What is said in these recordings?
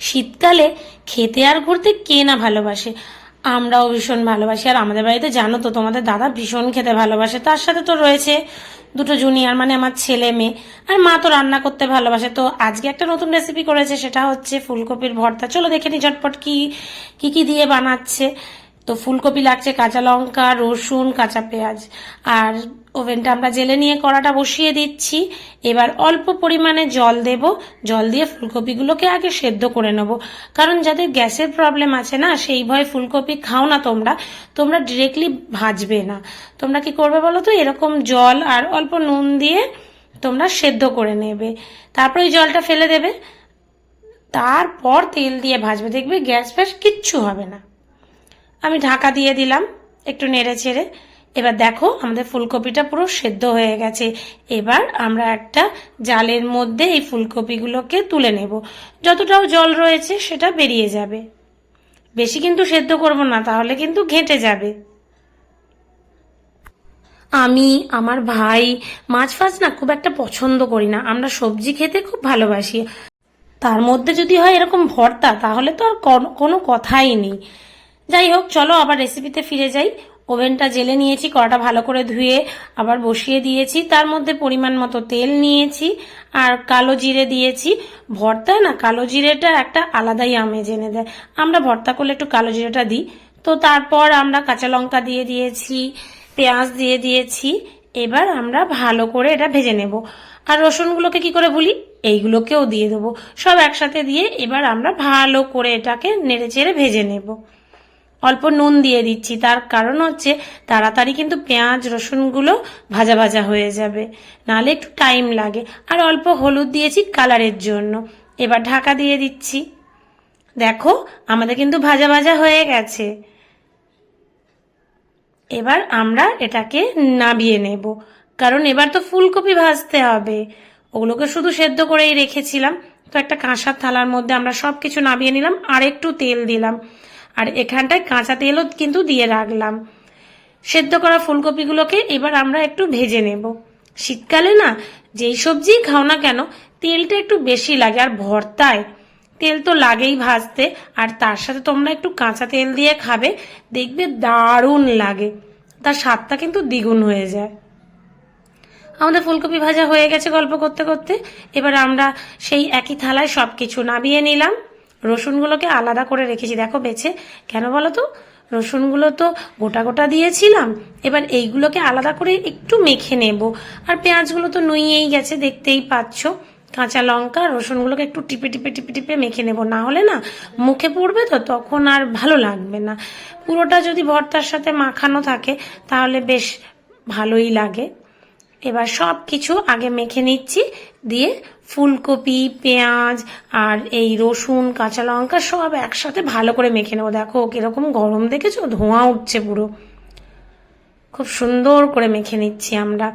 শীতকালে খেতে আর ঘুরতে কে না ভালোবাসে? আমরাও ভীষণ ভালোবাসি। আর আমাদের বাড়িতে জানো তো, তোমাদের দাদা ভীষণ খেতে ভালোবাসে। তার সাথে তো রয়েছে দুটো জুনিয়র মানে আমার ছেলে মেয়ে। আর মা তো রান্না করতে ভালোবাসে। তো আজকে একটা নতুন রেসিপি করেছে, সেটা হচ্ছে ফুলকপির ভর্তা। চলো দেখে নি ঝটপট কি কি কি দিয়ে বানাচ্ছে। তো ফুলকপি লাগছে কাঁচা লঙ্কা, রসুন, কাঁচা পেঁয়াজ। আর ওভেনটা আমরা জেলে নিয়ে কড়াটা বসিয়ে দিচ্ছি। এবার অল্প পরিমাণে জল দেব। জল দিয়ে ফুলকপিগুলোকে আগে সেদ্ধ করে নেব। কারণ যাদের গ্যাসের প্রবলেম আছে না, সেই ভয়ে ফুলকপি খাও না তোমরা। তোমরা ডিরেক্টলি ভাজবে না। তোমরা কি করবে বলো তো? এরকম জল আর অল্প নুন দিয়ে তোমরা সেদ্ধ করে নেবে। তারপর ওই জলটা ফেলে দেবে। তারপর তেল দিয়ে ভাজবে। দেখবে গ্যাস ফ্যাস কিচ্ছু হবে না। আমি ঢাকা দিয়ে দিলাম। একটু নেড়ে ছেড়ে এবার দেখো আমাদের ফুলকপিটা পুরো সেদ্ধ হয়ে গেছে। এবার আমরা একটা জালের মধ্যে এই ফুলকপিগুলোকে তুলে নেব। যতটাও জল রয়েছে সেটা বেরিয়ে যাবে। বেশি কিন্তু সেদ্ধ করব না, তাহলে কিন্তু ঘেঁটে যাবে। আমি, আমার ভাই মাছ ফাছ না খুব একটা পছন্দ করি না। আমরা সবজি খেতে খুব ভালোবাসি। তার মধ্যে যদি হয় এরকম ভর্তা, তাহলে তো আর কোনো- কথাই নেই। যাই হোক, চলো আবার রেসিপিতে ফিরে যাই। ওভেনটা জেলে নিয়েছি, কড়াটা ভালো করে ধুয়ে আবার বসিয়ে দিয়েছি। তার মধ্যে পরিমাণ মতো তেল নিয়েছি আর কালো জিরে দিয়েছি। ভর্তায় না, কালো জিরেটা একটা আলাদাই আমেজ এনে দেয়। আমরা ভর্তা করলে একটু কালো জিরেটা দিই। তো তারপর আমরা কাঁচা লঙ্কা দিয়ে দিয়েছি, পেঁয়াজ দিয়ে দিয়েছি। এবার আমরা ভালো করে এটা ভেজে নেব। আর রসুনগুলোকে কি করে ভুলি? এইগুলোকেও দিয়ে দেবো। সব একসাথে দিয়ে এবার আমরা ভালো করে এটাকে নেড়ে চেড়ে ভেজে নেব। অল্প নুন দিয়ে দিচ্ছি। তার কারণ হচ্ছে তাড়াতাড়ি কিন্তু পেঁয়াজ, রসুনগুলো ভাজা ভাজা হয়ে যাবে। নাহলে একটু টাইম লাগে। আর অল্প হলুদ দিয়েছি কালারের জন্য। এবার ঢাকা দিয়ে দিচ্ছি। দেখো, আমাদের কিন্তু ভাজা ভাজা হয়ে গেছে। এবার আমরা এটাকে নাবিয়ে নেব। কারণ এবার তো ফুলকপি ভাজতে হবে। ওগুলোকে শুধু সেদ্ধ করেই রেখেছিলাম। তো একটা কাঁসার থালার মধ্যে আমরা সব কিছু নাবিয়ে নিলাম। আর একটু তেল দিলাম। আর এখানটায় কাঁচা তেলও কিন্তু দিয়ে রাখলাম। সেদ্ধ করা ফুলকপিগুলোকে এবার আমরা একটু ভেজে নেব। শীতকালে না, যেই সবজি খাও না কেন, তেলটা একটু বেশি লাগে আর ভর্তায়। তেল তো লাগেই ভাজতে, আর তার সাথে তোমরা একটু কাঁচা তেল দিয়ে খাবে, দেখবে দারুণ লাগে। তার স্বাদটা কিন্তু দ্বিগুণ হয়ে যায়। আমাদের ফুলকপি ভাজা হয়ে গেছে গল্প করতে করতে। এবার আমরা সেই একই থালায় সব কিছু নামিয়ে নিলাম। রসুনগুলোকে আলাদা করে রেখেছি। দেখো বেছে। কেন বলো তো? রসুনগুলো তো গোটা গোটা দিয়েছিলাম। এবার এইগুলোকে আলাদা করে একটু মেখে নেব। আর পেঁয়াজগুলো তো নুইয়েই গেছে, দেখতেই পাচ্ছ। কাঁচা লঙ্কা, রসুনগুলোকে একটু টিপে টিপে টিপে টিপে মেখে নেব। না হলে না মুখে পড়বে তো, তখন আর ভালো লাগবে না। পুরোটা যদি ভর্তার সাথে মাখানো থাকে, তাহলে বেশ ভালোই লাগে। এবার সব কিছু আগে মেখে নিচ্ছি, দিয়ে ফুলকপি, পেঁয়াজ আর এই রসুন, কাঁচা লঙ্কা সব একসাথে ভালো করে মেখে নেব। দেখো, কীরকম গরম দেখেছ? ধোঁয়া উঠছে পুরো। খুব সুন্দর করে মেখে নিচ্ছি আমরা।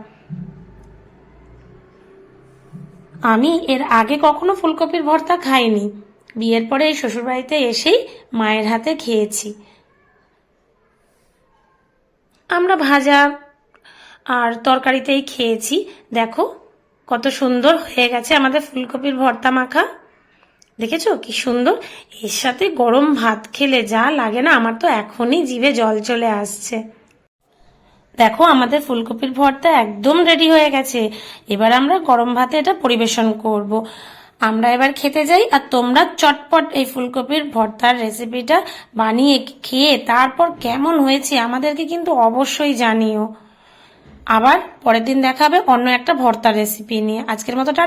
আমি এর আগে কখনো ফুলকপির ভর্তা খাইনি। বিয়ের পরে এই শ্বশুরবাড়িতে এসেই মায়ের হাতে খেয়েছি। আমরা ভাজা আর তরকারিতেই খেয়েছি। দেখো, কত সুন্দর হয়ে গেছে আমাদের ফুলকপির ভর্তা মাখা। দেখেছ? কি সুন্দর? এর সাথে গরম ভাত খেলে যা লাগে না, আমার তো এখনই জিভে জল চলে আসছে। দেখো, আমাদের ফুলকপির ভর্তা একদম রেডি হয়ে গেছে। এবার আমরা গরম ভাতে এটা পরিবেশন করব। আমরা এবার খেতে যাই আর তোমরা চটপট এই ফুলকপির ভর্তার রেসিপিটা বানিয়ে খেয়ে তারপর কেমন হয়েছে আমাদেরকে কিন্তু অবশ্যই জানিও। আবার পরের দিন দেখাবে অন্য একটা ভর্তার রেসিপি নিয়ে। আজকের মতো টাটা।